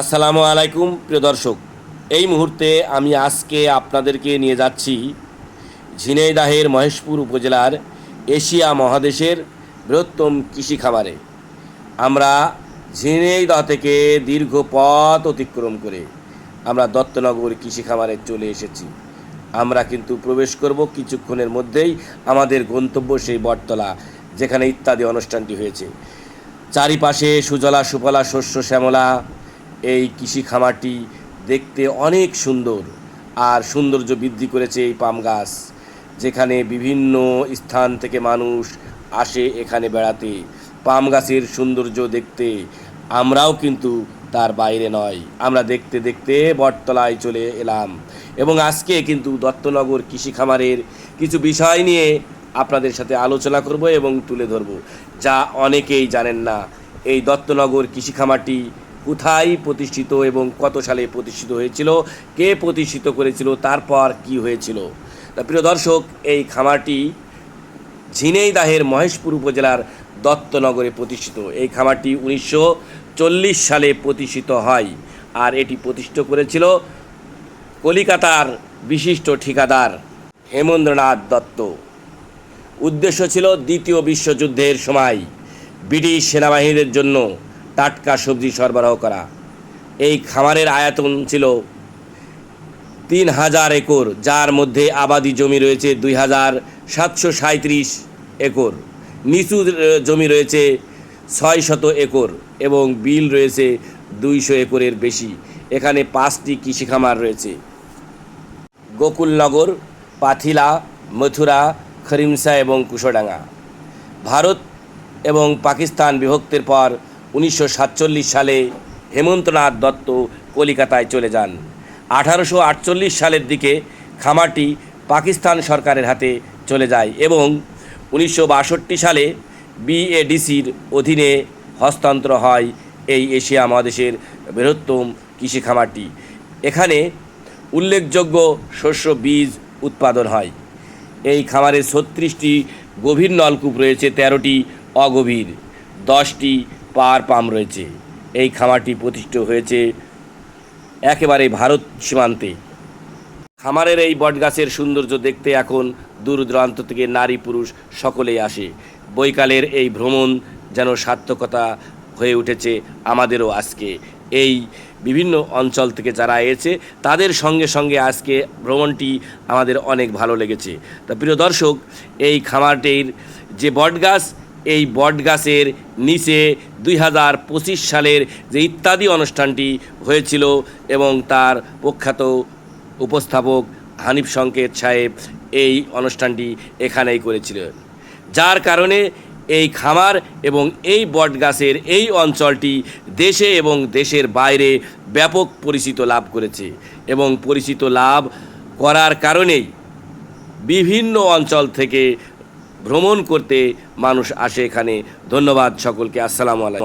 আসসালামু আলাইকুম, প্রিয় দর্শক। এই মুহূর্তে আমি আজকে আপনাদেরকে নিয়ে যাচ্ছি ঝিনাইদাহের মহেশপুর উপজেলার এশিয়া মহাদেশের বৃহত্তম কৃষি খামারে। আমরা ঝিনাইদহ থেকে দীর্ঘ পথ অতিক্রম করে আমরা দত্তনগর কৃষি খামারে চলে এসেছি। আমরা কিন্তু প্রবেশ করব কিছুক্ষণের মধ্যেই আমাদের গন্তব্য সেই বটতলা, যেখানে ইত্যাদি অনুষ্ঠানটি হয়েছে। চারিপাশে সুজলা সুফলা শস্য শ্যামলা এই কৃষি খামারটি দেখতে অনেক সুন্দর আর সৌন্দর্য বৃদ্ধি করেছে এই পাম গাছ, যেখানে বিভিন্ন স্থান থেকে মানুষ আসে এখানে বেড়াতে। পাম গাছের সৌন্দর্য দেখতে আমরাও কিন্তু তার বাইরে নয়। আমরা দেখতে দেখতে বটতলায় চলে এলাম। এবং আজকে কিন্তু দত্তনগর কৃষি খামারের কিছু বিষয় নিয়ে আপনাদের সাথে আলোচনা করব এবং তুলে ধরব। যা অনেকেই জানেন না, এই দত্তনগর কৃষি খামারটি কোথায় প্রতিষ্ঠিত এবং কত সালে প্রতিষ্ঠিত হয়েছিল, কে প্রতিষ্ঠিত করেছিল, তারপর কি হয়েছিল? তা প্রিয় দর্শক, এই খামারটি ঝিনাইদাহের মহেশপুর উপজেলার দত্তনগরে প্রতিষ্ঠিত। এই খামারটি উনিশশো চল্লিশ সালে প্রতিষ্ঠিত হয় আর এটি প্রতিষ্ঠিত করেছিল কলিকাতার বিশিষ্ট ঠিকাদার হেমন্দ্রনাথ দত্ত। উদ্দেশ্য ছিল দ্বিতীয় বিশ্বযুদ্ধের সময় ব্রিটিশ সেনাবাহিনীর জন্য টাটকা সবজি সরবরাহ করা। এই খামারের আয়তন ছিল তিন হাজার একর, যার মধ্যে আবাদি জমি রয়েছে দুই হাজার সাতশো সাঁত্রিশ একর, নিচু জমি রয়েছে ছয় শত একর এবং বিল রয়েছে দুইশো একরের বেশি। এখানে পাঁচটি কৃষি খামার রয়েছে। গোকুলনগর, পাথিলা, মথুরা খরিমসা এবং কুশোডাঙ্গা। ভারত এবং পাকিস্তান বিভক্তের পর উনিশশো সাতচল্লিশ সালে হেমন্তনাথ দত্ত কলিকাতায় চলে যান। আঠারোশো আটচল্লিশ সালের দিকে খামারটি পাকিস্তান সরকারের হাতে চলে যায় এবং উনিশশো বাষট্টি সালে বিএডিসির অধীনে হস্তান্তর হয় এই এশিয়া মহাদেশের বৃহত্তম কৃষি খামারটি। এখানে উল্লেখযোগ্য শস্য বীজ উৎপাদন হয়। এই খামারে ছত্রিশটি গভীর নলকূপ রয়েছে, তেরোটি অগভীর, দশটি পাওয়ার পাম্প রয়েছে। এই খামারটি প্রতিষ্ঠিত হয়েছে একেবারে ভারত সীমান্তে। খামারের এই বটগাছের সৌন্দর্য দেখতে এখন দূর দূরান্ত থেকে নারী পুরুষ সকলেই আসে। বৈকালের এই ভ্রমণ যেন সার্থকতা হয়ে উঠেছে আমাদেরও আজকে। এই বিভিন্ন অঞ্চল থেকে যারা এসেছে, তাদের সঙ্গে সঙ্গে আজকে ভ্রমণটি আমাদের অনেক ভালো লেগেছে। তা প্রিয় দর্শক, এই খামারটির যে বটগাছ এই বটগাছের নিচে দুই হাজার পঁচিশ সালের যে ইত্যাদি অনুষ্ঠানটি হয়েছিল এবং তার প্রখ্যাত উপস্থাপক হানিফ সংকেত সাহেব এই অনুষ্ঠানটি এখানেই করেছিলেন। যার কারণে এই খামার এবং এই বটগাছের এই অঞ্চলটি দেশে এবং দেশের বাইরে ব্যাপক পরিচিত লাভ করেছে এবং পরিচিত লাভ করার কারণেই বিভিন্ন অঞ্চল থেকে ভ্রমণ করতে মানুষ আসে এখানে। ধন্যবাদ সকলকে। আসসালামু আলাইকুম।